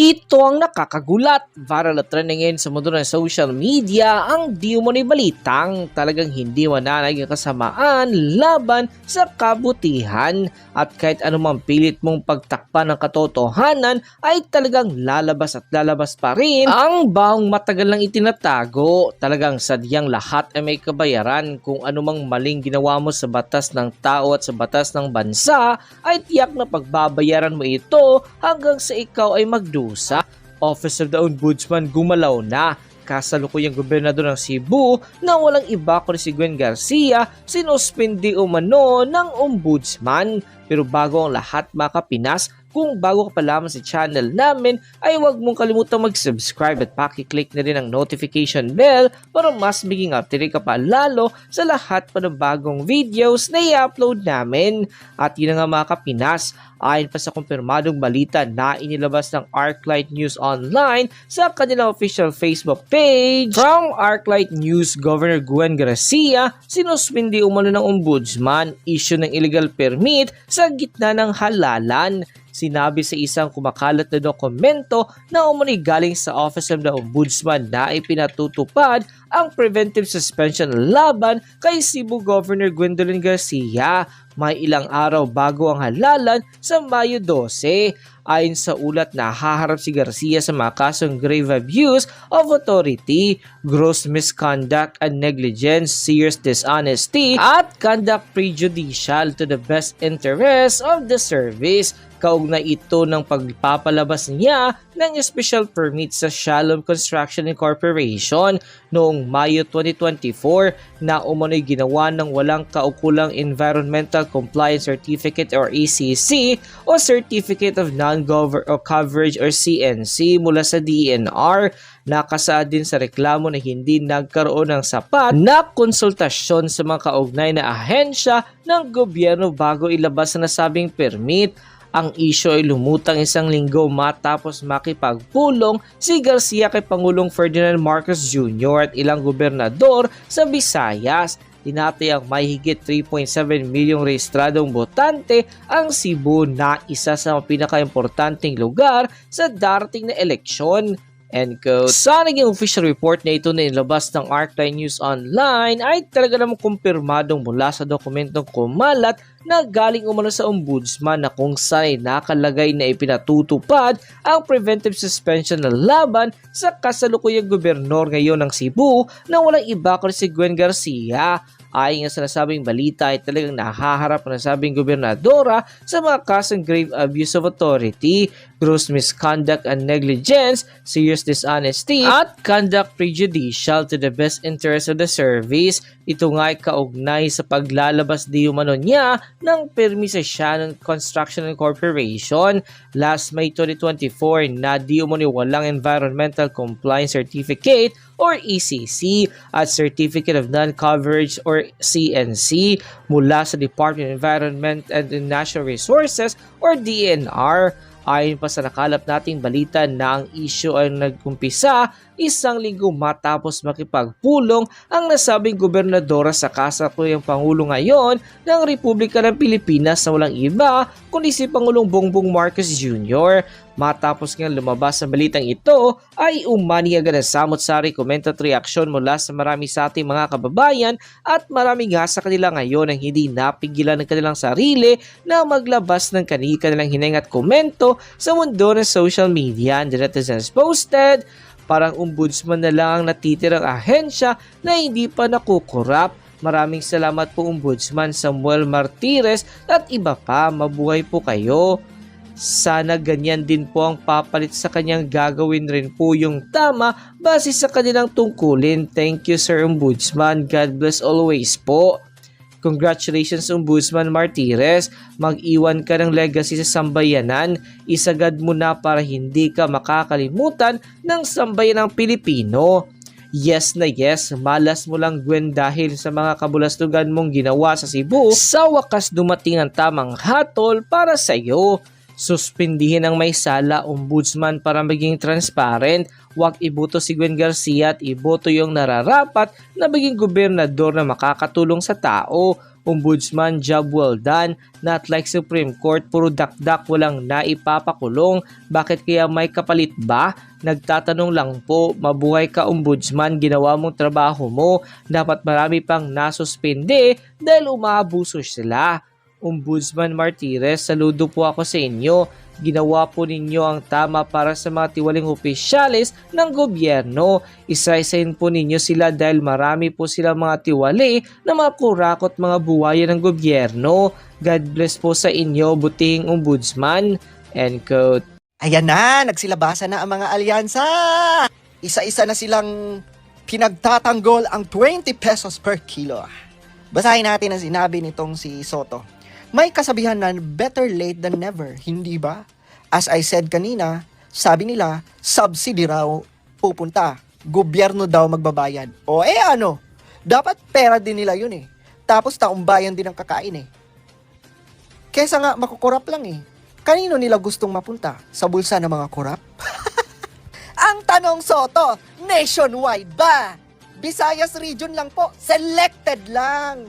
Ito ang nakakagulat. Viral at trending ngayon sa mundo ng social media ang di balitang talagang hindi mananay ang kasamaan laban sa kabutihan. At kahit anumang pilit mong pagtakpan ng katotohanan ay talagang lalabas at lalabas pa rin ang baong matagal nang itinatago. Talagang sadyang lahat ay may kabayaran kung anumang maling ginawa mo sa batas ng tao at sa batas ng bansa ay tiyak na pagbabayaran mo ito hanggang sa ikaw ay magdusa. Office of the Ombudsman gumalaw na kasalukuyang gobernador ng Cebu na walang iba kundi si Gwen Garcia sinuspindi umano ng ombudsman. Pero bago ang lahat mga kapinas, kung bago ka pa lamang sa channel namin ay huwag mong kalimutang mag-subscribe at pakiclick na rin ang notification bell para mas maging updated ka pa lalo sa lahat pa ng bagong videos na i-upload namin. At yun nga mga kapinas, ayon pa sa kumpirmadong balita na inilabas ng Arclight News Online sa kanilang official Facebook page. From Arclight News, Governor Gwen Garcia, sinuspindi umano ng ombudsman issue ng illegal permit sa gitna ng halalan. Sinabi sa isang kumakalat na dokumento na umano'y galing sa Office of the Ombudsman na ipinatutupad ang preventive suspension laban kay Cebu Governor Gwendolyn Garcia may ilang araw bago ang halalan sa Mayo 12. Ayon sa ulat na haharap si Garcia sa mga kasong grave abuse of authority, gross misconduct and negligence, serious dishonesty, at conduct prejudicial to the best interest of the service kaugnay ito ng pagpapalabas niya ng special permit sa Shalom Construction Incorporation. Noong Mayo 2024 na umano'y ginawa ng walang kaukulang Environmental Compliance Certificate or ECC o Certificate of Non-Coverage or CNC mula sa DNR nakasaad din sa reklamo na hindi nagkaroon ng sapat na konsultasyon sa mga kaugnay na ahensya ng gobyerno bago ilabas na nasabing permit ang isyo ay lumutang isang linggo matapos makipagpulong si Garcia kay Pangulong Ferdinand Marcos Jr. at ilang gobernador sa Visayas. Tinatayang may higit 3.7 milyong rehistradong botante ang Cebu na isa sa pinakaimportanteng lugar sa darating na eleksyon. End quote. Sa naging official report na ito na inilabas ng Arcline News Online ay talaga namang kumpirmadong mula sa dokumentong kumalat na galing umano sa ombudsman na kung saan ay nakalagay na ipinatutupad ang preventive suspension na laban sa kasalukuyang gobernador ngayon ng Cebu na walang iba kundi si Gwen Garcia Ayon nga sa balita ay talagang nahaharap ang nasabing gobernadora sa mga kasong grave abuse of authority, gross misconduct and negligence, serious dishonesty, at conduct prejudicial to the best interest of the service. Ito nga ay kaugnay sa paglalabas di umano niya ng permi sa Shannon Construction Corporation last May 2024 na di umano walang Environmental Compliance Certificate or ECC at Certificate of Non-Coverage or CNC mula sa Department of Environment and Natural Resources or DNR. Ayon pa sa nakalap nating balita na ang issue ay nagkumpisa isang linggo matapos makipagpulong ang nasabing gobernadora sa kasakuyang Pangulo ngayon ng Republika ng Pilipinas na walang iba kundi si Pangulong Bongbong Marcos Jr. Matapos nga lumabas sa balitang ito ay umani agad ang samot-sari komento at reaksyon mula sa marami sa ating mga kababayan at marami nga sa kanila ngayon ang hindi napigilan ng kanilang sarili na maglabas ng kanilang hineng at komento sa mundo ng social media. And netizens posted, parang ombudsman na lang ang natitirang ahensya na hindi pa nakukurap. Maraming salamat po Ombudsman Samuel Martires at iba pa. Mabuhay po kayo. Sana ganyan din po ang papalit sa kanyang gagawin rin po yung tama base sa kanilang tungkulin. Thank you Sir Ombudsman. God bless always po. Congratulations Ombudsman Martires, mag-iwan ka ng legacy sa sambayanan, isagad mo na para hindi ka makakalimutan ng sambayan ng Pilipino. Yes na yes, malas mo lang Gwen dahil sa mga kabulastugan mong ginawa sa Cebu. Sa wakas dumating ang tamang hatol para sa iyo. Suspindihin ang may sala ombudsman para maging transparent. Huwag iboto si Gwen Garcia at iboto yung nararapat na maging gobernador na makakatulong sa tao. Ombudsman job well done, not like Supreme Court, puro dakdak walang naipapakulong. Bakit kaya may kapalit ba? Nagtatanong lang po, mabuhay ka ombudsman, ginawa mong trabaho mo. Dapat marami pang nasuspende dahil umaabuso sila. Ombudsman Martires, saludo po ako sa inyo. Ginawa po ninyo ang tama para sa mga tiwaling opisyalis ng gobyerno. Isa-isahin po ninyo sila dahil marami po sila mga tiwali na mga kurakot mga buwaya ng gobyerno. God bless po sa inyo, butihing ombudsman. End quote. Ayan na, nagsilabasa na ang mga alyansa. Isa-isa na silang pinagtatanggol ang 20 pesos per kilo. Basahin natin ang sinabi nitong si Soto. May kasabihan na better late than never, hindi ba? As I said kanina, sabi nila, subsidy raw pupunta. Gobyerno daw magbabayad. O eh ano? Dapat pera din nila yun eh. Tapos taong bayan din ang kakain eh. Kesa nga makukurap lang eh. Kanino nila gustong mapunta? Sa bulsa ng mga kurap? Ang tanong Soto, nationwide ba? Visayas region lang po, selected lang.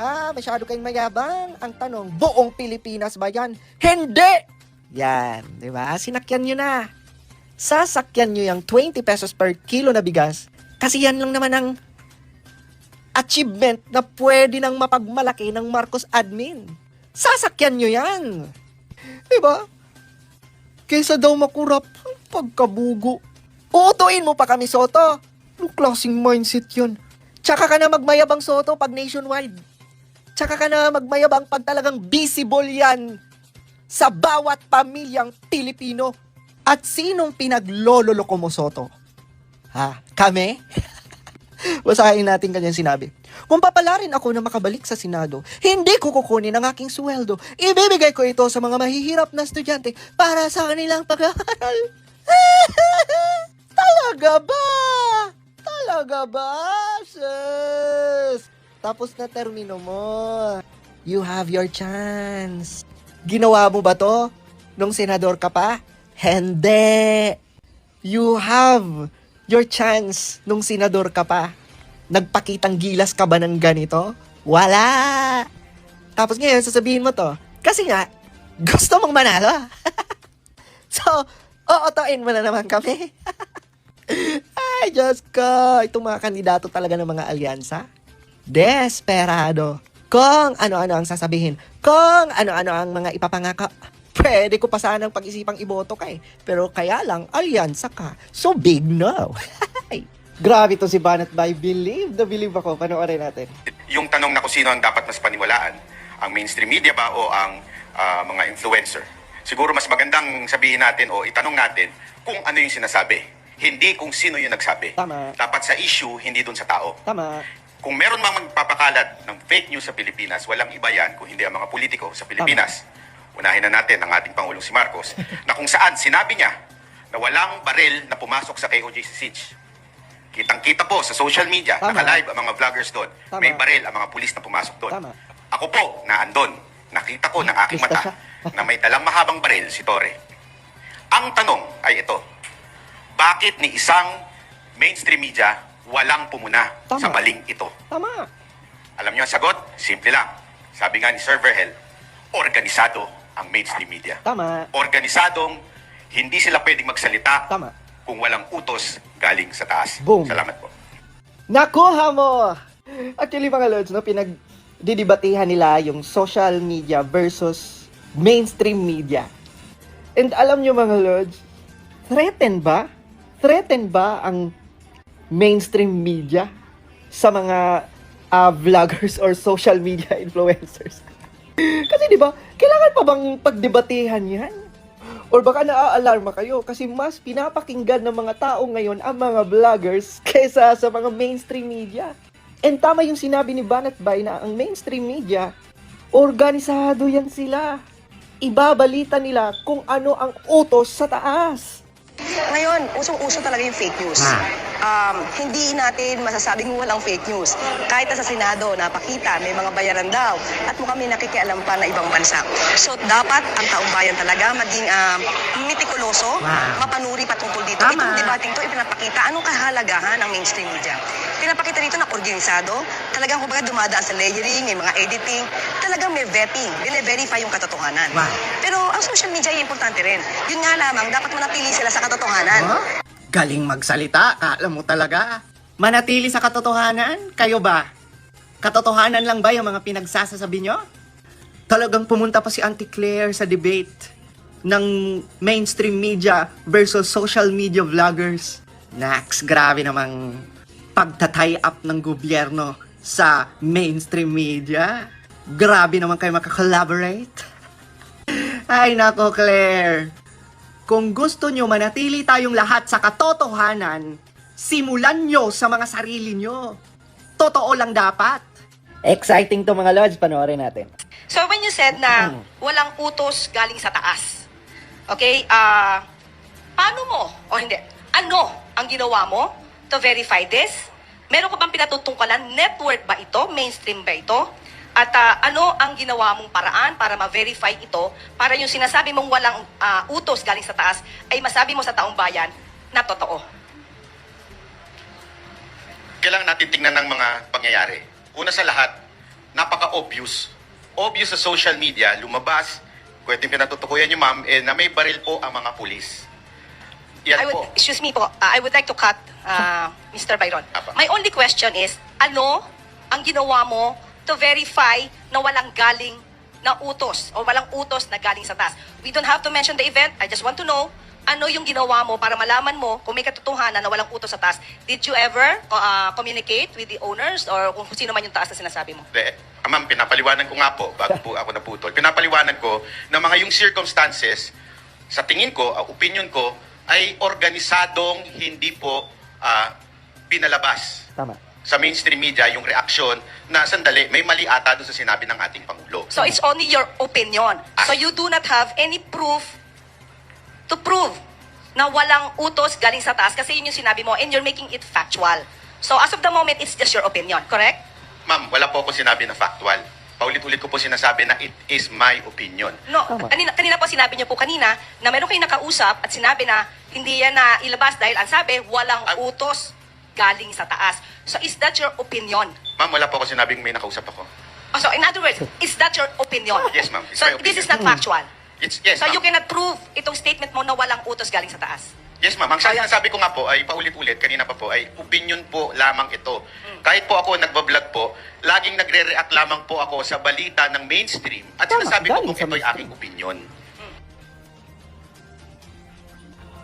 Ha, masyado kayong mayabang. Ang tanong, buong Pilipinas ba yan? Hindi! Yan, di ba? Sinakyan nyo na. Sasakyan nyo yung 20 pesos per kilo na bigas kasi yan lang naman ang achievement na pwede nang mapagmalaki ng Marcos admin. Sasakyan nyo yan. Diba? Kaysa daw makurap, pagkabugo. Uutuin mo pa kami, Soto. Anong klaseng mindset yun? Tsaka ka na magmayabang, Soto, pag nationwide. Tsaka ka na magmayabang pag talagang visible yan sa bawat pamilyang Pilipino. At sinong pinaglololoko mo, Soto? Ha? Kami? Basahin natin kanyang sinabi. Kung papalarin ako na makabalik sa Senado, hindi ko kukunin ang aking sweldo. Ibibigay ko ito sa mga mahihirap na estudyante para sa kanilang pag-aaral. Talaga ba? Talaga ba, sis? Tapos na termino mo. You have your chance. Ginawa mo ba to nung senador ka pa? Hindi. You have your chance nung senador ka pa. Nagpakitang gilas ka ba ng ganito? Wala. Tapos ngayon, sasabihin mo to. Kasi nga, gusto mong manalo. so, ootoin mo na naman kami. Ay, Diyos ko. Itong mga kandidato talaga ng mga alyansa. Desperado. Kung ano-ano ang sasabihin. Kung ano-ano ang mga ipapangako. Pwede ko pa sanang pag-isipang iboto ka eh. Pero kaya lang, alyansa ka. So big no. Grabe to si Banat by Believe na believe ako. Panoorin natin. yung tanong na kung sino ang dapat mas paniwalaan, ang mainstream media ba o ang ah, mga influencer. Siguro mas magandang sabihin natin o itanong natin kung ano yung sinasabi. Hindi kung sino yung nagsabi. Tama. Dapat sa issue, hindi dun sa tao. Tama. Kung meron mang magpapakalat ng fake news sa Pilipinas, walang iba yan kung hindi ang mga politiko sa Pilipinas. Unahin na natin ang ating Pangulong si Marcos, na kung saan sinabi niya na walang baril na pumasok sa KOJ Siege. Kitang-kita po sa social media, Tama. naka-live ang mga vloggers doon. Tama. May baril ang mga pulis na pumasok doon. Tama. Ako po, naandun. Nakita ko ng aking mata na may dalang mahabang baril si Torre. Ang tanong ay ito, bakit ni isang mainstream media walang pumuna Tama. sa baling ito? Tama. Alam niyo ang sagot? Simple lang. Sabi nga ni Sir Verhel, organisado ang mainstream media. Tama. Organisadong hindi sila pwedeng magsalita Tama. kung walang utos galing sa taas. Boom. Salamat po. Nakuha mo! Actually, mga lods, no, pinagdidibatehan nila yung social media versus mainstream media. And alam nyo, mga lods, threaten ba? Threaten ba ang mainstream media sa mga ah, vloggers or social media influencers? Kasi di ba, kailangan pa bang pagdebatehan yan? Or baka naaalarma kayo kasi mas pinapakinggan ng mga tao ngayon ang mga vloggers kesa sa mga mainstream media. And tama yung sinabi ni Banat Bay na ang mainstream media, organisado yan sila. Ibabalita nila kung ano ang utos sa taas. Ngayon, usong-uso talaga yung fake news. Um, hindi natin masasabing walang fake news. Kahit sa Senado, napakita, may mga bayaran daw. At mukhang may nakikialam pa na ibang bansa. So, dapat ang taong bayan talaga maging um, mitikuloso, mapanuri patungkol dito. Itong debating to, ipinapakita anong kahalagahan ng mainstream media. Pinapakita dito na organisado, talagang kumbaga dumadaan sa layering, may mga editing, talagang may vetting, bine-verify yung katotohanan. Pero ang social media ay importante rin. Yun nga lamang, dapat manatili sila sa katotohanan. Galing magsalita, kala mo talaga. Manatili sa katotohanan? Kayo ba? Katotohanan lang ba yung mga pinagsasasabi nyo? Talagang pumunta pa si Auntie Claire sa debate ng mainstream media versus social media vloggers. Nax, grabe namang pagtatay up ng gobyerno sa mainstream media. Grabe naman kayo makakolaborate. Ay nako, Claire. Kung gusto nyo manatili tayong lahat sa katotohanan, simulan nyo sa mga sarili nyo. Totoo lang dapat. Exciting to mga lodge, panoorin natin. So when you said na walang utos galing sa taas, okay, ah, paano mo, o hindi, ano ang ginawa mo to verify this? Meron ka bang pinatutungkalan? Network ba ito? Mainstream ba ito? At ah, ano ang ginawa mong paraan para ma-verify ito para yung sinasabi mong walang ah, utos galing sa taas ay masabi mo sa taong bayan na totoo? Kailangan natin tingnan ng mga pangyayari. Una sa lahat, napaka-obvious. Obvious sa social media, lumabas, pwedeng pinatutukuyan niyo ma'am, eh, na may baril po ang mga pulis. Yan I would, po. excuse me po, uh, I would like to cut uh, Mr. Byron. Apa. My only question is, ano ang ginawa mo to verify na walang galing na utos o walang utos na galing sa taas? We don't have to mention the event. I just want to know ano yung ginawa mo para malaman mo kung may katotohanan na walang utos sa taas. Did you ever uh, communicate with the owners or kung sino man yung taas na sinasabi mo? De, ah, ma'am, pinapaliwanan ko nga po, bago po ako naputol, pinapaliwanan ko na mga yung circumstances, sa tingin ko, ah, opinion ko, ay organisadong hindi po ah, pinalabas Tama. Sa mainstream media yung reaksyon na sandali, may mali ata doon sa sinabi ng ating Pangulo. So it's only your opinion. So you do not have any proof to prove na walang utos galing sa taas kasi yun yung sinabi mo and you're making it factual. So as of the moment, it's just your opinion, correct? Ma'am, wala po ako sinabi na factual. Paulit-ulit ko po sinasabi na it is my opinion. No, kanina, kanina po sinabi niyo po kanina na meron kayong nakausap at sinabi na hindi yan na ilabas dahil ang sabi, walang Ah. utos galing sa taas. So is that your opinion? Ma'am, wala po ako sinabing may nakausap ako. Oh, so in other words, is that your opinion? Yes, ma'am. It's So my this is not factual. It's, yes, So ma'am. you cannot prove itong statement mo na walang utos galing sa taas. Yes, ma'am. Ang sinasabi ko nga po ay paulit-ulit, kanina pa po, ay opinion po lamang ito. Kahit po ako nagbablog po, laging nagre-react lamang po ako sa balita ng mainstream at Tama, sinasabi ko galing kung sa ito'y mainstream. aking opinion.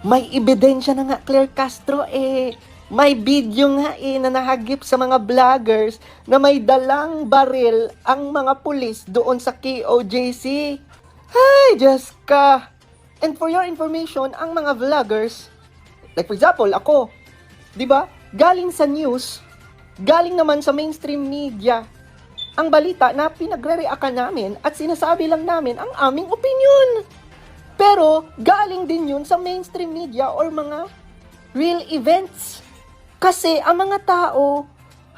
May ebidensya na nga, Claire Castro, eh. May video nga eh na nahagip sa mga vloggers na may dalang baril ang mga pulis doon sa KOJC. Ay, Diyos ka! And for your information, ang mga vloggers, like for example, ako, di ba, galing sa news, galing naman sa mainstream media, ang balita na pinagre-reactan namin at sinasabi lang namin ang aming opinion. Pero galing din yun sa mainstream media or mga real events. Kasi ang mga tao,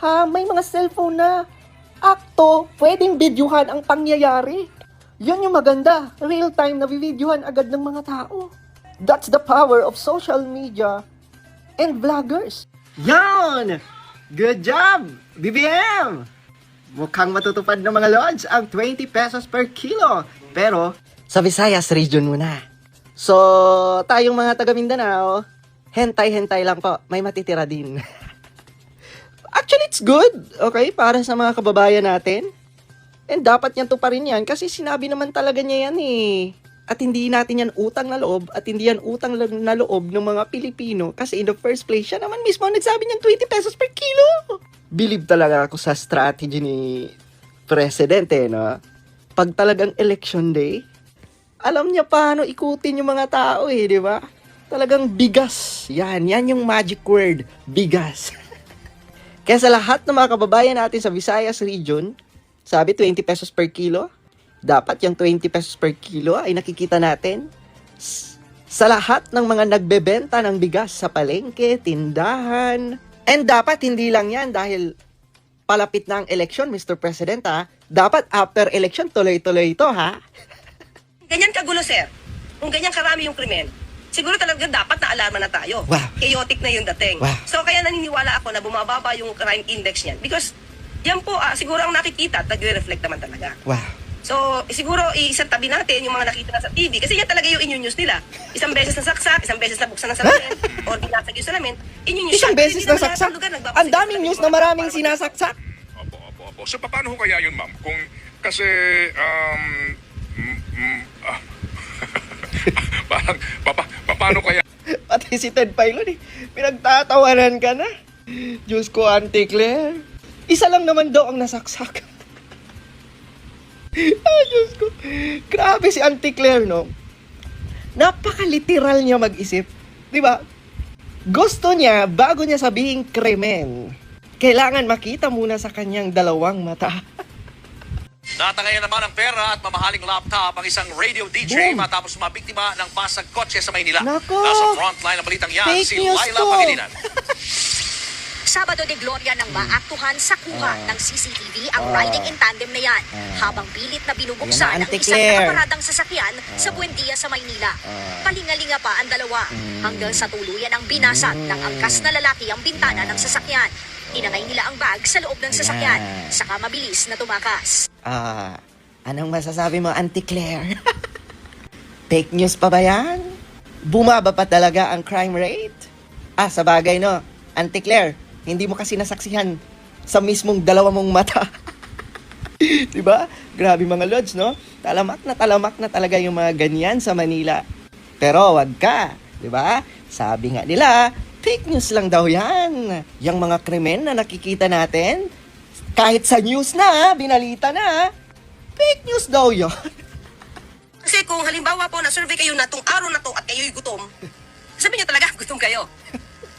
ha, may mga cellphone na akto, pwedeng videohan ang pangyayari. Yun yung maganda, real time na videohan agad ng mga tao. That's the power of social media and vloggers. Yan! Good job, BBM! Mukhang matutupad ng mga lodge ang 20 pesos per kilo. Pero, sa Visayas region muna. So, tayong mga taga Mindanao, hentay-hentay lang po. May matitira din. Actually, it's good. Okay? Para sa mga kababayan natin. And dapat yan to pa rin yan kasi sinabi naman talaga niya yan eh. At hindi natin yan utang na loob at hindi yan utang na loob ng mga Pilipino kasi in the first place siya naman mismo nagsabi niyan 20 pesos per kilo. Believe talaga ako sa strategy ni Presidente, no? Pag talagang election day, alam niya paano ikutin yung mga tao eh, di ba? Talagang bigas. Yan, yan yung magic word, bigas. Kaya sa lahat ng mga kababayan natin sa Visayas region, sabi 20 pesos per kilo, dapat yung 20 pesos per kilo ay nakikita natin sa lahat ng mga nagbebenta ng bigas sa palengke, tindahan. And dapat hindi lang yan dahil palapit na ang eleksyon, Mr. President, ha? Dapat after election, tuloy-tuloy ito, ha? Ganyan kagulo, sir. Kung ganyan karami yung krimen, siguro talaga dapat na alarma na tayo. Wow. Chaotic na yung dating. Wow. So kaya naniniwala ako na bumababa yung crime index niyan. Because yan po, ah, siguro ang nakikita at nagre-reflect naman talaga. Wow. So, eh, siguro isang tabi natin yung mga nakita na sa TV kasi yan talaga yung inyo-news nila. Isang beses na saksak, isang beses na buksan ng salamin, o binasag yung salamin, inyo-news Isang yan. beses na saksak. Ang daming news na maraming sinasaksak. Opo, opo, opo. So, paano ho kaya yun, ma'am? Kung, kasi, um, mm, mm, ah, parang, papa, paano kaya Pati si Ted Pailon eh. Pinagtatawanan ka na. Diyos ko, Auntie Claire. Isa lang naman daw ang nasaksak. Ay, Diyos ko. Grabe si Auntie Claire, no? Napaka-literal niya mag-isip. Di ba? Gusto niya, bago niya sabihin krimen, kailangan makita muna sa kanyang dalawang mata. Natangayan naman ng pera at mamahaling laptop ang isang radio DJ Boom. matapos mabiktima ng pasag kotse sa Maynila. Nako! Nasa frontline ng balitang yan Fake si news Laila to. Pangilinan. Sabado de Gloria nang maaktuhan sa kuha ng CCTV ang Ah. riding in tandem na yan habang pilit na binubuksan na, ang Auntie isang Claire. Ah. nakaparadang sasakyan sa Buendia sa Maynila. Palingalinga pa ang dalawa Hmm. hanggang sa tuluyan ang binasag ng angkas na lalaki ang bintana ng sasakyan. Tinangay nila ang bag sa loob ng sasakyan, Ayan. saka mabilis na tumakas. Ah, anong masasabi mo, Auntie Claire? Fake news pa ba yan? Bumaba pa talaga ang crime rate? Ah, sa bagay no, Auntie Claire, hindi mo kasi nasaksihan sa mismong dalawa mong mata. Di ba? Grabe mga lods, no? Talamak na talamak na talaga yung mga ganyan sa Manila. Pero wag ka, di ba? Sabi nga nila, fake news lang daw yan. Yung mga krimen na nakikita natin, kahit sa news na, binalita na, fake news daw yun. Kasi kung halimbawa po na-survey kayo na tong araw na to at kayo'y gutom, sabihin niyo talaga gutom kayo.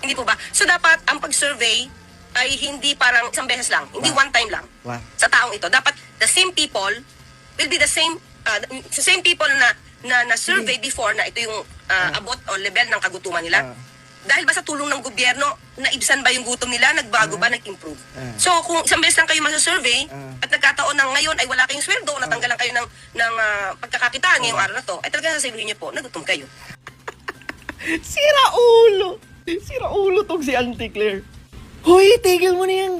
hindi po ba? So dapat ang pag-survey ay hindi parang isang beses lang, hindi Wow. one time lang. Wow. Sa taong ito, dapat the same people will be the same uh, the same people na na na-survey before na ito yung uh, abot o level ng kagutuman nila. Ah. Dahil ba sa tulong ng gobyerno, naibsan ba yung gutom nila, nagbago ba, nag-improve? Ah. So kung isang beses lang kayo masasurvey, Ah. at nagkataon ng ngayon ay wala kayong sweldo, natanggalan kayo ng, ng ah, pagkakakitaan ngayong araw na to, ay talaga sasabihin niyo po, nagutom kayo. Sira ulo. Sira ulo tong si Auntie Claire. Hoy, tigil mo na yung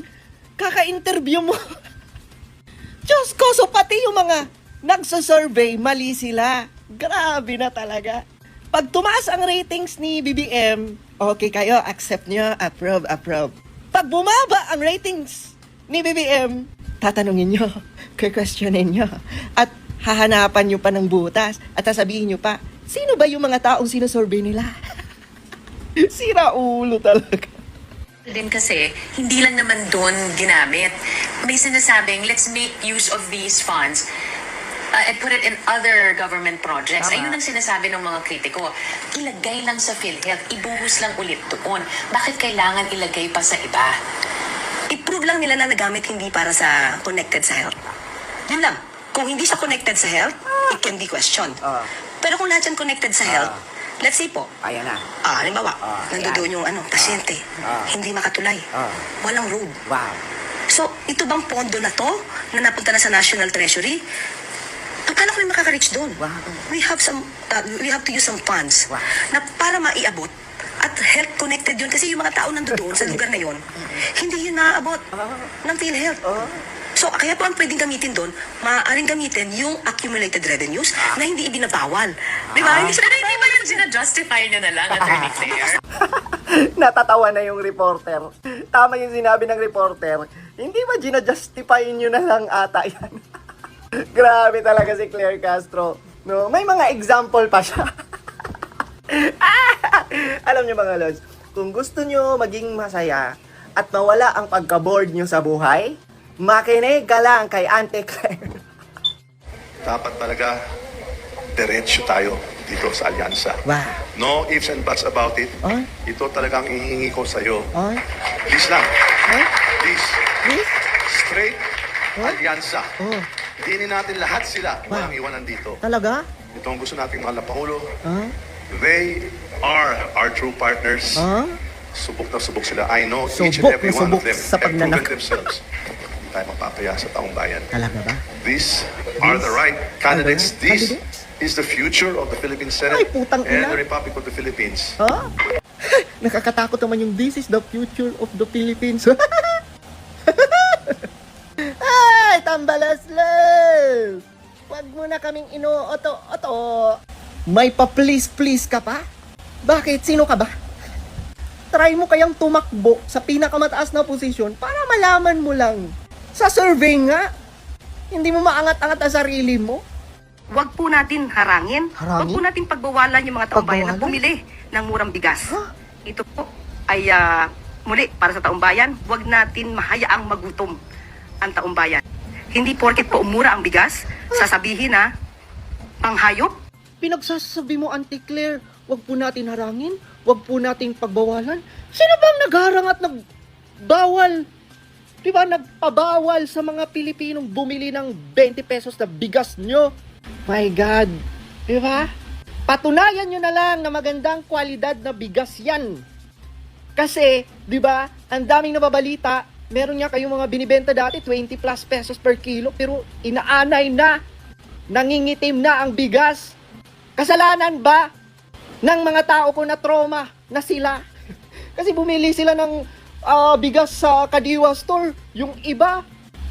kaka-interview mo. Diyos ko, so pati yung mga nagsasurvey, mali sila. Grabe na talaga. Pag tumaas ang ratings ni BBM, okay kayo, accept nyo, approve, approve. Pag bumaba ang ratings ni BBM, tatanungin nyo, questionin nyo, at hahanapan nyo pa ng butas, at sasabihin nyo pa, sino ba yung mga taong sinusurvey nila? Sira ulo talaga. din kasi, hindi lang naman doon ginamit. May sinasabing, let's make use of these funds uh, and put it in other government projects. Tama. Ayun ang sinasabi ng mga kritiko. Ilagay lang sa PhilHealth, ibuhos lang ulit doon. Bakit kailangan ilagay pa sa iba? I-prove lang nila na nagamit hindi para sa connected sa health. Yan lang. Kung hindi siya connected sa health, it can be questioned. Ah. Pero kung lahat yan connected sa health, let's say po, Ayan na. Ah, halimbawa, Ah, nandoon yung ano, pasyente, Ah. hindi makatulay, Ah. walang road. Wow. So, ito bang pondo na to na napunta na sa National Treasury? Paano kami makaka-reach doon? Wow. We have some, uh, we have to use some funds Wow. na para maiabot at health connected yun kasi yung mga tao nandoon sa lugar na yun, hindi yun naaabot ng PhilHealth. So, kaya po ang pwedeng gamitin doon, maaaring gamitin yung accumulated revenues na hindi ibinabawal. Di ba? Hindi Pero hindi ba yun sinajustify nyo na lang, Attorney Claire? Natatawa na yung reporter. Tama yung sinabi ng reporter. Hindi ba ginajustify nyo na lang ata yan? Grabe talaga si Claire Castro. No, may mga example pa siya. Alam nyo mga lods, kung gusto nyo maging masaya at mawala ang pagka-bored nyo sa buhay, makinig ka lang kay Auntie Claire. dapat talaga diretso tayo dito sa alyansa. Wow. No ifs and buts about it. Ay. Ito talagang ihingi ko sa'yo. Ay, Please lang. ay, Please. please. Straight alyansa. Oh, Diinin natin lahat sila. Walang iwanan dito. talaga? Ito ang gusto nating mahal na Pangulo. Ay, They are our true partners. Ha? Subok na subok sila. I know each and Subok every na one subok of them sa have proven pagnanakaw. themselves. Hindi tayo mapapaya sa taong bayan. Talaga ba? These are the right candidates. This Candidates? is the future of the Philippine Senate Ay, putang and ina. the Republic of the Philippines. Ha? Nakakatakot naman yung this is the future of the Philippines. Ay, tambalaslas! Huwag mo na kaming ino-oto-oto. May pa-please-please ka pa? Bakit? Sino ka ba? Try mo kayang tumakbo sa pinakamataas na posisyon para malaman mo lang. Sa survey nga, hindi mo maangat-angat ang sarili mo. Huwag po natin harangin. Harangin? Huwag po natin pagbawalan yung mga taong bayan na bumili ng murang bigas. Ha? Ito po ay ah, muli para sa taong bayan, huwag natin mahayaang magutom ang taong bayan. Hindi porket po umura ang bigas, sasabihin na panghayop, Pinagsasabi mo, Auntie Claire, wag po natin harangin, wag po nating pagbawalan. Sino bang nagharang at nagbawal? Di ba, nagpabawal sa mga Pilipinong bumili ng 20 pesos na bigas nyo? My God. Di ba? Patunayan nyo na lang na magandang kwalidad na bigas yan. Kasi, di ba, ang daming nababalita, meron nga kayong mga binibenta dati, 20 plus pesos per kilo, pero inaanay na, nangingitim na ang bigas. Kasalanan ba ng mga tao ko na trauma na sila? Kasi bumili sila ng ah, bigas sa Kadiwa store. Yung iba,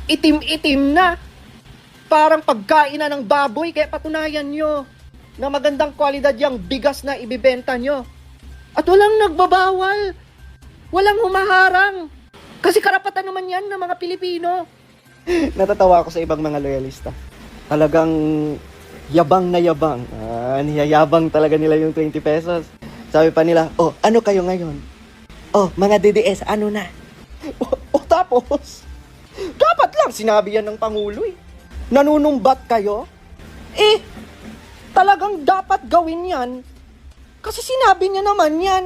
itim-itim na. Parang pagkain na ng baboy. Kaya patunayan nyo na magandang kwalidad yung bigas na ibibenta nyo. At walang nagbabawal. Walang humaharang. Kasi karapatan naman yan ng mga Pilipino. Natatawa ako sa ibang mga loyalista. Talagang yabang na yabang. Ah, niyayabang talaga nila yung 20 pesos. Sabi pa nila, oh, ano kayo ngayon? Oh, mga DDS, ano na? o, o tapos, dapat lang sinabi yan ng Pangulo eh. Nanunumbat kayo? Eh, talagang dapat gawin yan. Kasi sinabi niya naman yan.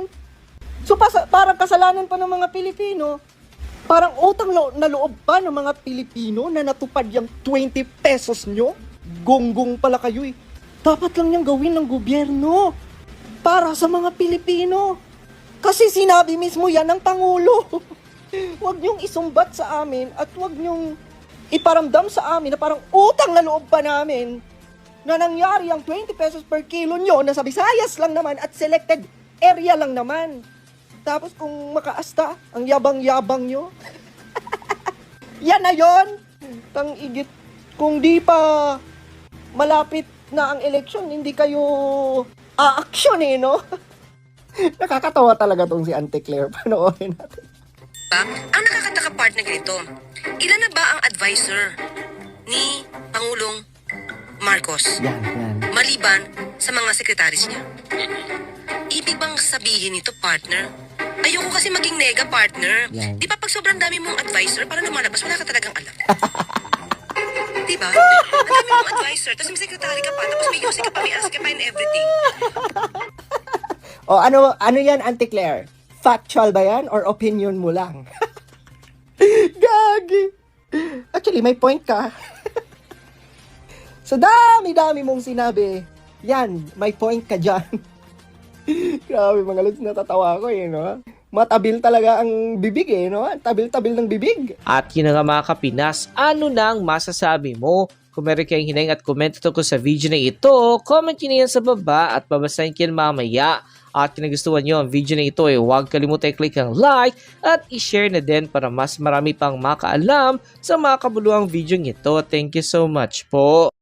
So, parang kasalanan pa ng mga Pilipino. Parang utang lo- na loob pa ng mga Pilipino na natupad yung 20 pesos nyo. Gonggong pala kayo eh. Dapat lang niyang gawin ng gobyerno para sa mga Pilipino. Kasi sinabi mismo yan ng Pangulo. huwag niyong isumbat sa amin at huwag niyong iparamdam sa amin na parang utang na loob pa namin na nangyari ang 20 pesos per kilo nyo na sa Visayas lang naman at selected area lang naman. Tapos kung makaasta, ang yabang-yabang nyo. Yan na yon. Tang igit. Kung di pa malapit na ang eleksyon, hindi kayo a-action eh, no? Nakakatawa talaga tong si Auntie Claire. Panoorin natin. Ang nakakataka part na ganito, ilan na ba ang advisor ni Pangulong Marcos Yan, yan. maliban sa mga sekretaris niya? Ibig bang sabihin nito, partner? Ayoko kasi maging nega partner. Yan. Di ba pag sobrang dami mong advisor, parang lumalabas, wala ka talagang alam. Di ba? Ang dami mong advisor, tapos may sekretary ka pa, tapos may UC ka pa, may ASC ka pa and everything. O ano ano yan, Auntie Claire? Factual ba yan or opinion mo lang? Gagi. Actually, may point ka. Sa dami-dami mong sinabi, yan, may point ka dyan. Grabe mga lods, natatawa ko eh, no? Matabil talaga ang bibig eh, no? Tabil-tabil ng bibig. At yun nga mga kapinas, ano nang masasabi mo? Kung meron kayong hinayang at komento tungkol sa video na ito, comment nyo na yan sa baba at babasahin ko mamaya. At kung nagustuhan nyo ang video na ito, eh, huwag kalimutan i-click ang like at i-share na din para mas marami pang makaalam sa mga kabuluhang video ito. Thank you so much po.